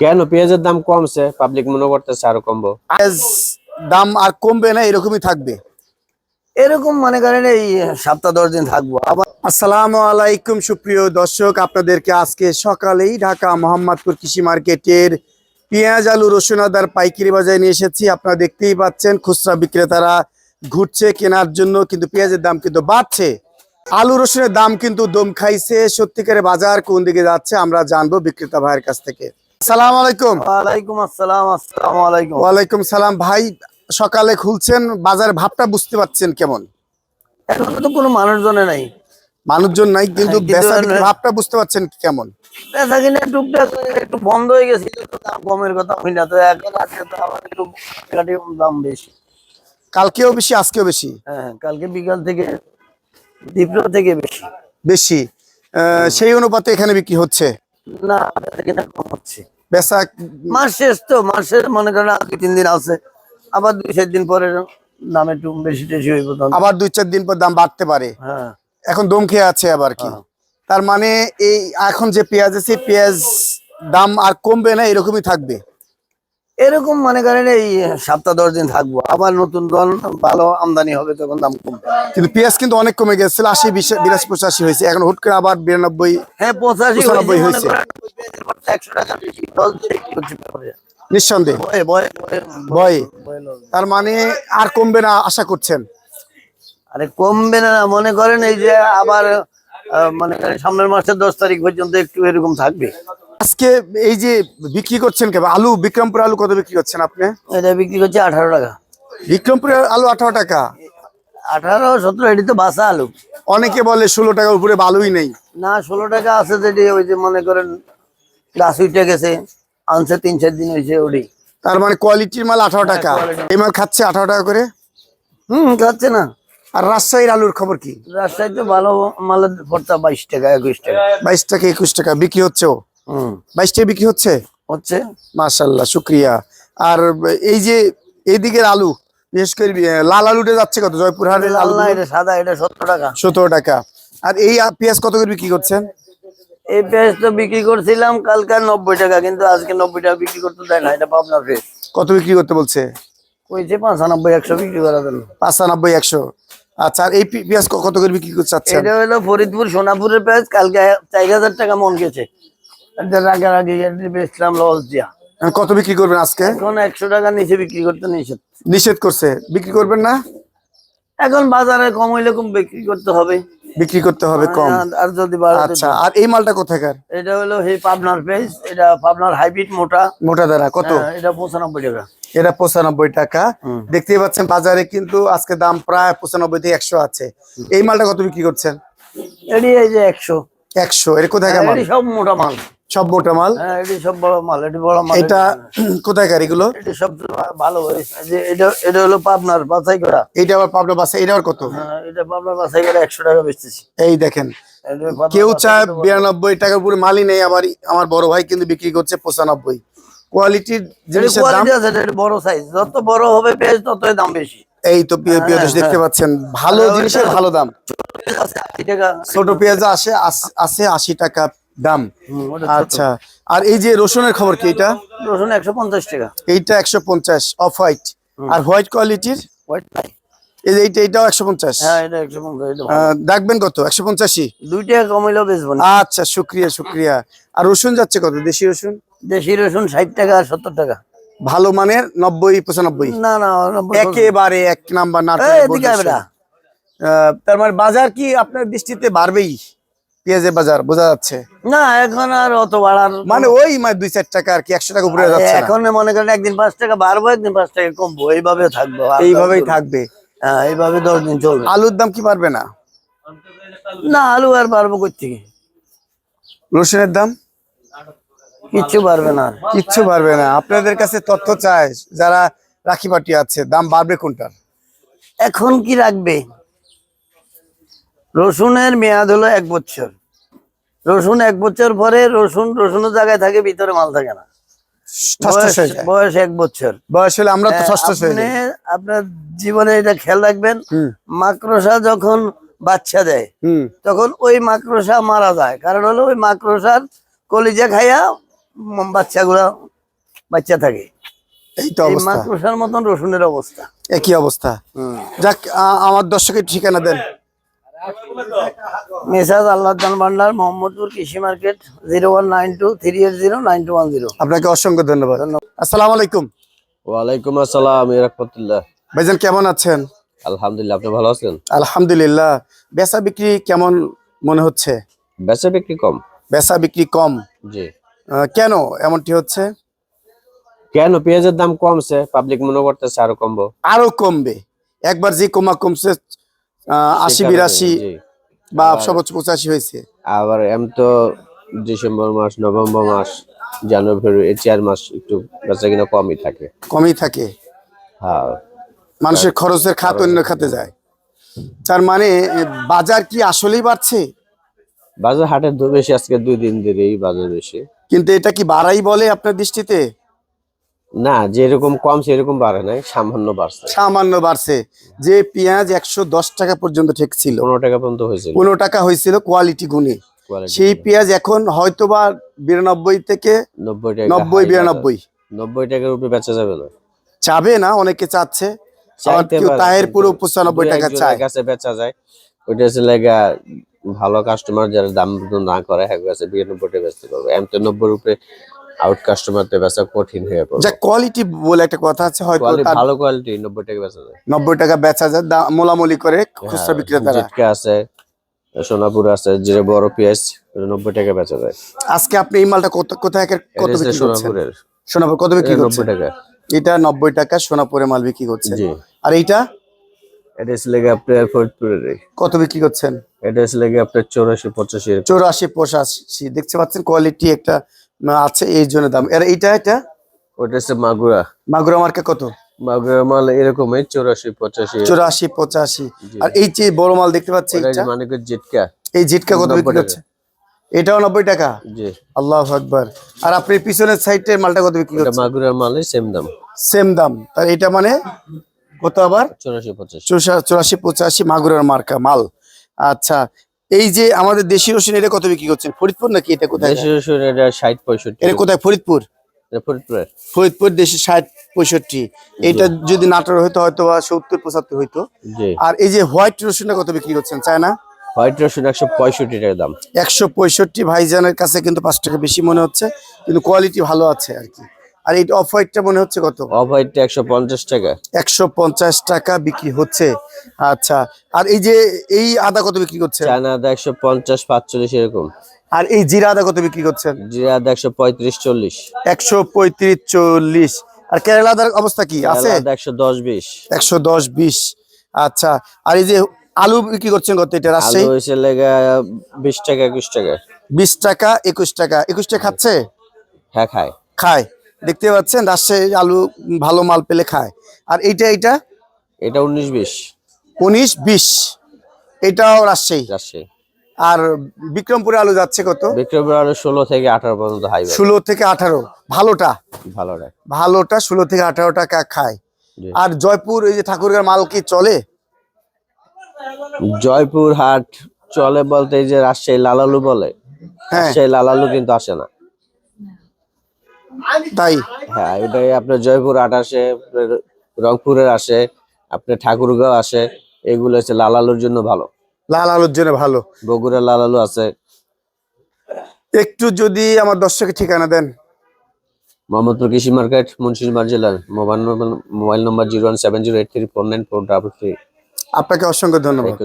কেন পেঁয়াজের দাম কমছে? পাবলিক মনে করতেছে আরও কমবো। পেঁয়াজ দাম আর কমবে না এরকমই থাকবে। এরকম মনে করেন এই সপ্তাহ দশ দিন থাকব। আবার আসসালামু আলাইকুম সুপ্রিয় দর্শক আপনাদেরকে আজকে সকালেই ঢাকা মোহাম্মদপুর কৃষি মার্কেটের পেঁয়াজ আলু রসুন আদার পাইকারি বাজারে নিয়ে এসেছি। আপনারা দেখতেই পাচ্ছেন খুচরা বিক্রেতারা ঘুরছে কেনার জন্য কিন্তু পেঁয়াজের দাম কিন্তু বাড়ছে। আলু রসুনের দাম কিন্তু দম খাইছে। সত্যিকারে বাজার কোন দিকে যাচ্ছে আমরা জানব বিক্রেতা ভাইয়ের কাছ থেকে। আসসালামু আলাইকুম। ওয়ালাইকুম আসসালাম আসসালামু আলাইকুম। ওয়ালাইকুম সালাম। ভাই সকালে খুলছেন বাজার ভাবটা বুঝতে পারছেন কেমন? এখন তো কোনো মানুষজনে নাই। মানুষজন নাই কিন্তু হ্যাঁ, ভাবটা বুঝতে পারছেন কেমন? বেচা কিনা টুকটাক একটু বন্ধ হয়ে গেছে দাম কমের কথা হই না তো এখন আজকে তো আবার একটু দাম বেশি। কালকেও বেশি আজকেও বেশি? হ্যাঁ কালকে বিকাল থেকে দ্বীপ্র থেকে বেশি। বেশি। সেই অনুপাতে এখানে বিক্রি হচ্ছে? না বেচা কিনা কম হচ্ছে। বেচা মাস শেষ তো মাসের মনে করেন আর তিন দিন আছে। আবার দুই চার দিন পরে দাম একটু বেশি টেশি হইব আবার দুই চার দিন পর দাম বাড়তে পারে। হ্যাঁ। এখন দম খেয়ে আছে আবার কি। হ্যাঁ। তার মানে এই এখন যে পেঁয়াজ আছে পেঁয়াজ দাম আর কমবে না এরকমই থাকবে। এরকম মনে করেন এই সপ্তাহ দশ দিন থাকব। আবার নতুন দল ভালো আমদানি হবে তখন দাম কমবে। কিন্তু পেঁয়াজ কিন্তু অনেক কমে গেছিল আশি বিরাশি পঁচাশি হয়েছে। এখন হুট করে আবার বিরানব্বই হ্যাঁ পঁচাশি পঁচানব্বই হয়েছে, একশো টাকা? নিঃসন্দেহে। ভয়ে। তার মানে আর কমবে না আশা করছেন? আরে কমবে না মনে করেন এই যে আবার মনে সামনের মাসের দশ তারিখ পর্যন্ত একটু এরকম থাকবে। আজকে এই যে বিক্রি করছেন কেমন আলু বিক্রমপুর আলু কত বিক্রি করছেন আপনি? এটা বিক্রি করছে আঠারো টাকা। বিক্রমপুরের আলু আঠারো টাকা? আঠারো সতেরো এটি তো বাসা আলু। অনেকে বলে ষোলো টাকার উপরে বালুই নেই। না ষোলো টাকা আছে যেটি ওই যে মনে করেন গাছ উঠে গেছে আনছে তিন চার দিন হয়েছে ওটি। তার মানে কোয়ালিটির মাল আঠারো টাকা। এই মাল খাচ্ছে আঠারো টাকা করে? হুম খাচ্ছে না। আর রাজশাহীর আলুর খবর কি? রাজশাহীতে ভালো মালের ভর্তা বাইশ টাকা একুশ টাকা। বাইশ টাকা একুশ টাকা বিক্রি হচ্ছে হুম। বাইশ টাকা বিক্রি হচ্ছে? হচ্ছে। মাশাল্লাহ শুক্রিয়া। আর এই যে এইদিকের আলু বিশেষ করে লাল আলুটা যাচ্ছে কত? জয়পুরহাটের আলু এটা সাদা এটা সত্তর টাকা। সতেরো টাকা। আর এই পেঁয়াজ কত করে বিক্রি করছেন? এই পেঁয়াজ তো বিক্রি করছিলাম কালকে নব্বই টাকা কিন্তু আজকে নব্বই টাকা বিক্রি করতে দেয় না এটা পাবনার পেঁয়াজ কত বিক্রি করতে বলছে? কইছে পাঁচানব্বই একশো বিক্রি করার জন্য। পাঁচানব্বই একশো। আচ্ছা আর এই পেঁয়াজ কত করে বিক্রি করতে চাচ্ছেন? এটা হলো ফরিদপুর সোনাপুরের পেঁয়াজ কালকে চার হাজার টাকা মন গেছে। রাগারাগি এটা বেচলাম লস দিয়া। কত বিক্রি করবেন আজকে? এখন একশো টাকা নিচে বিক্রি করতে নিষেধ। নিষেধ করছে। বিক্রি করবেন না? এখন বাজারে কম হইলে কম বিক্রি করতে হবে। বিক্রি করতে হবে কম। আর- যদি আচ্ছা আর এই মালটা কোথাকার? এটা হলো এই পাবনার পেঁয়াজ এটা পাবনার হাইব্রিড মোটা। মোটা দানা কত? হ্যাঁ, এটা পঁচানব্বই টাকা। এটা পঁচানব্বই টাকা। হুম। দেখতেই পাচ্ছেন বাজারে কিন্তু আজকে দাম প্রায় পঁচানব্বই থেকে একশো আছে। এই মালটা কত বিক্রি করছেন? এটি এই যে একশো। একশো। এটা কোথাকার মাল? সব মোটা মাল। সব মোটা মাল? হ্যাঁ এটি সব বড় মাল এটি বড় মাল। এটা কোথাকার এগুলো এটি সব ভালো যে এটা এটা হলো পাবনার বাছাই করা। এইটা আবার পাবনা বাসা এটা আবার কত? হ্যাঁ, এটা পাবনার বাছাই করা একশো টাকা বেচতেছি। এই দেখেন কেউ চায় বিরানব্বই টাকার উপরে মালই নেই আবার আমার বড় ভাই কিন্তু বিক্রি করছে পঁচানব্বই। কোয়ালিটির এটি জিনিসের দাম বড় সাইজ যত বড় হবে পেঁয়াজ ততই দাম বেশি। এই তো প্রিয় প্রিয় হ্যাঁ, দেখতে হ্যাঁ। পাচ্ছেন ভালো জিনিসের ভালো দাম। ছোট পেঁয়াজ আসে আস- আছে আশি টাকা দাম। আচ্ছা। আর এই যে রসুনের খবর কি এটা রসুন একশো পঞ্চাশ টাকা। এইটা একশো পঞ্চাশ অফ হোয়াইট। আর হোয়াইট কোয়ালিটির? নাই। এইটা এটাও একশো পঞ্চাশ? হ্যাঁ কত? একশো কমাইলেও বেচবো আচ্ছা শুক্রিয়া শুক্রিয়া। আর রসুন যাচ্ছে কত? দেশি রসুন? দেশি রসুন ষাট টাকা আর সত্তর টাকা। ভালো মানের? নব্বই পঁচানব্বই? না না একেবারে এক নাম্বার না। তার মানে বাজার কি আপনার দৃষ্টিতে বাড়বেই? পেঁয়াজের বাজার বোঝা যাচ্ছে? না এখন আর অত বাড়ার মানে ওই মানে দুই চার টাকা আর কি একশো টাকা উপরে যাচ্ছে এখন মনে করেন একদিন পাঁচ টাকা বাড়বো একদিন পাঁচ টাকা কমবো এইভাবে থাকব এইভাবেই থাকবে? হ্যাঁ এইভাবে দশ দিন চলবে। আলুর দাম কি পারবে না? না আলু আর বাড়বো কোথেকে রসুনের দাম? কিচ্ছু পারবে না কিচ্ছু পারবে না। আপনাদের কাছে তথ্য চায় যারা রাখি পাটি আছে দাম বাড়বে কোনটার? এখন কি রাখবে? রসুনের মেয়াদ হলো এক বছর। রসুন এক বছর পরে রসুন রসুনের জায়গায় থাকে ভিতরে মাল থাকে না। বয়স- এক বছর। বয়স হলে আমরা তো হ্যাঁ, আপনার জীবনে এটা খেয়াল রাখবেন মাকড়সা যখন বাচ্চা দেয় তখন ওই মাকড়সা মারা যায়। কারণ হলো ওই মাকড়সার কলিজা খাইয়া বাচ্চাগুলা বাচ্চা থাকে। মাকড়সার মতন রসুনের অবস্থা। একই অবস্থা। যাক আমার দর্শকের ঠিকানা দেন। মেসাজ আল্লাহ ভান্ডার মোহাম্মদপুর কৃষি market zero one nine two three eight zero nine two one zero. আপনাকে অসংখ্য ধন্যবাদ। আসসালামু আলাইকুম। ওয়ালাইকুম আসসালাম রহমতুল্লাহ। ভাইজান কেমন আছেন? আলহামদুলিল্লাহ আপনি ভালো আছেন? আলহামদুলিল্লাহ। বেচা বিক্রি কেমন মনে হচ্ছে? বেচা বিক্রি কম। বেচা বিক্রি কম। জি। আহ, কেন এমনটি হচ্ছে? কেন? পেঁয়াজের দাম কমছে পাবলিক মনে করতেছে আরও কমবো। আরও কমবে। একবার যে কমা কমছে আশি বিরাশি বা সর্বোচ্চ পঁচাশি হয়েছে। আবার এম তো ডিসেম্বর মাস নভেম্বর মাস জানুয়ারি ফেব্রুয়ারি এই চার মাস একটু বেচা কিনা কমই থাকে। কমই থাকে। হ্যাঁ। মানুষের খরচের খাত অন্য খাতে যায়। তার মানে বাজার কি আসলেই বাড়ছে? বাজার হাটের বেশি আজকে দুই দিন ধরেই বাজার বেশি। কিন্তু এটা কি বাড়াই বলে আপনার দৃষ্টিতে? না যেরকম কম সেরকম বাড়ে নাই সামান্য বাড়ছে। সামান্য বাড়ছে। যে পেঁয়াজ একশো দশ টাকা পর্যন্ত ঠেকছিল পনেরো টাকা পর্যন্ত হয়েছিল। পনেরো টাকা হয়েছিল কোয়ালিটি গুণে। সেই। পেঁয়াজ এখন হয়তোবা বিরানব্বই থেকে নব্বই টাকা নব্বই বিরানব্বই। নব্বই টাকার উপরে বেচা যাবে না। চাবে না অনেকে চাচ্ছে। তাহের পুরো পঁচানব্বই টাকা চায়। কাছে বেচা যায়। ওইটা হচ্ছে লাগা ভালো কাস্টমার যারা দাম না করে হ্যাঁ বিরানব্বই টাকা বেচতে পারবে। এম তো নব্বই উপরে আউট বেচা কঠিন হয়ে পড়বে। যা কোয়ালিটি বলে একটা কথা আছে হয়তো ভালো কোয়ালিটি নব্বই টাকা বেচা যায়। নব্বই টাকা বেচা যায় মোলামুলি করে খুচরা হ্যাঁ, বিক্রেতারা। জিটকা আছে সোনাপুর আছে যে বড় পেঁয়াজ ওটা নব্বই টাকা বেচা যায়। আজকে আপনি এই মালটা কত কোথায় কত বিক্রি করছেন? সোনাপুরের। সোনাপুর কত বিক্রি করছেন নব্বই টাকা। এটা নব্বই টাকা সোনাপুরে মাল বিক্রি করছেন। আর এইটা? এটা হচ্ছে লেগে আপনার ফরিদপুরের। কত বিক্রি করছেন? এটা হচ্ছে লেগে আপনার চৌরাশি পঁচাশি। চৌরাশি পঁচাশি। দেখতে পাচ্ছেন কোয়ালিটি একটা আছে এই জন্য দাম। আর এইটা এটা? ওটা হচ্ছে মাগুরা। মাগুরা মার্কা কত? মাগুরা মাল এরকমই চৌরাশি পঁচাশি। চৌরাশি পঁচাশি। আর এই যে বড় মাল দেখতে পাচ্ছি মানে জিটকা। এই জিটকা কত বিক্রি। করছে এটাও নব্বই টাকা? জি। আল্লাহ আকবার। আর আপনি পিছনের সাইডের মালটা কত বিক্রি করছেন? মাগুরার মালের সেম দাম। সেম দাম। তার এটা মানে কত আবার? চৌরাশি পঁচাশি। চৌরাশি পঁচাশি মাগুরের মার্কা মাল। আচ্ছা। এই যে আমাদের দেশি রসুন এটা কত বিক্রি করছেন? ফরিদপুর নাকি এটা কোথায়? দেশি রসুন এটা ষাট পঁয়ষট্টি। এটা কোথায়? ফরিদপুর? ফরিদপুর দেশে ষাট পঁয়ষট্টি। এটা যদি নাটোর হইতো হয়তো বা সত্তর পঁচাত্তর হইতো। আর এই যে হোয়াইট রসুনটা কত বিক্রি করছেন চায়না? হোয়াইট রসুন একশো পঁয়ষট্টি টাকা দাম। একশো পঁয়ষট্টি ভাইজানের কাছে কিন্তু পাঁচ টাকা বেশি মনে হচ্ছে কিন্তু কোয়ালিটি ভালো আছে আর কি। আর এই অফ হোয়াইটটা মনে হচ্ছে কত? অফ হোয়াইটটা একশো পঞ্চাশ টাকা। একশো পঞ্চাশ টাকা বিক্রি হচ্ছে। আচ্ছা আর এই যে এই আদা কত বিক্রি করছেন? চায়না আদা একশো পঞ্চাশ পাঁচচল্লিশ এরকম। আর এই জিরা আদা কত বিক্রি করছেন? জিরা আদা একশো পঁয়ত্রিশ চল্লিশ। একশো পঁয়ত্রিশ চল্লিশ। আর কেরালা আদার অবস্থা কি? আছে? আদা একশো দশ বিশ। একশো দশ বিশ। আচ্ছা আর এই যে আলু বিক্রি করছেন কত এটা আলু রাজশাহী হয়েছে লেগে বিশ টাকা একুশ টাকা। বিশ টাকা একুশ টাকা। একুশ টাকা খাচ্ছে? হ্যাঁ খায়। খায়। দেখতে পাচ্ছেন রাজশাহী আলু ভালো মাল পেলে খায়। আর এইটা এইটা? এটা উনিশ বিশ। উনিশ বিশ। এটাও রাজশাহী। রাজশাহী। আর বিক্রমপুরে আলু যাচ্ছে কত? বিক্রমপুর আলু ষোলো থেকে আঠারো পর্যন্ত হাই ষোলো থেকে আঠারো। ভালোটা? ভালোটা ভালোটা ষোলো থেকে আঠারো টাকা খায়। আর জয়পুর এই যে ঠাকুরগার মাল কি চলে? জয়পুর হাট চলে বলতে এই যে রাজশাহী লালালু বলে। হ্যাঁ। রাজশাহী লালালু কিন্তু আসে না। তাই? হ্যাঁ এটাই আপনার জয়পুর হাট আসে রংপুরের আসে আপনার ঠাকুরগাঁও আসে এগুলো হচ্ছে লালালুর জন্য ভালো। লাল আলুর জন্য ভালো। বগুড়া লাল আলু আছে। একটু যদি আমার দর্শকের ঠিকানা দেন। মোহাম্মদপুর কৃষি মার্কেট মুন্সিগঞ্জ জেলার। Mobile number mobile number zero one seven zero eight three four nine four double three. আপনাকে অসংখ্য ধন্যবাদ।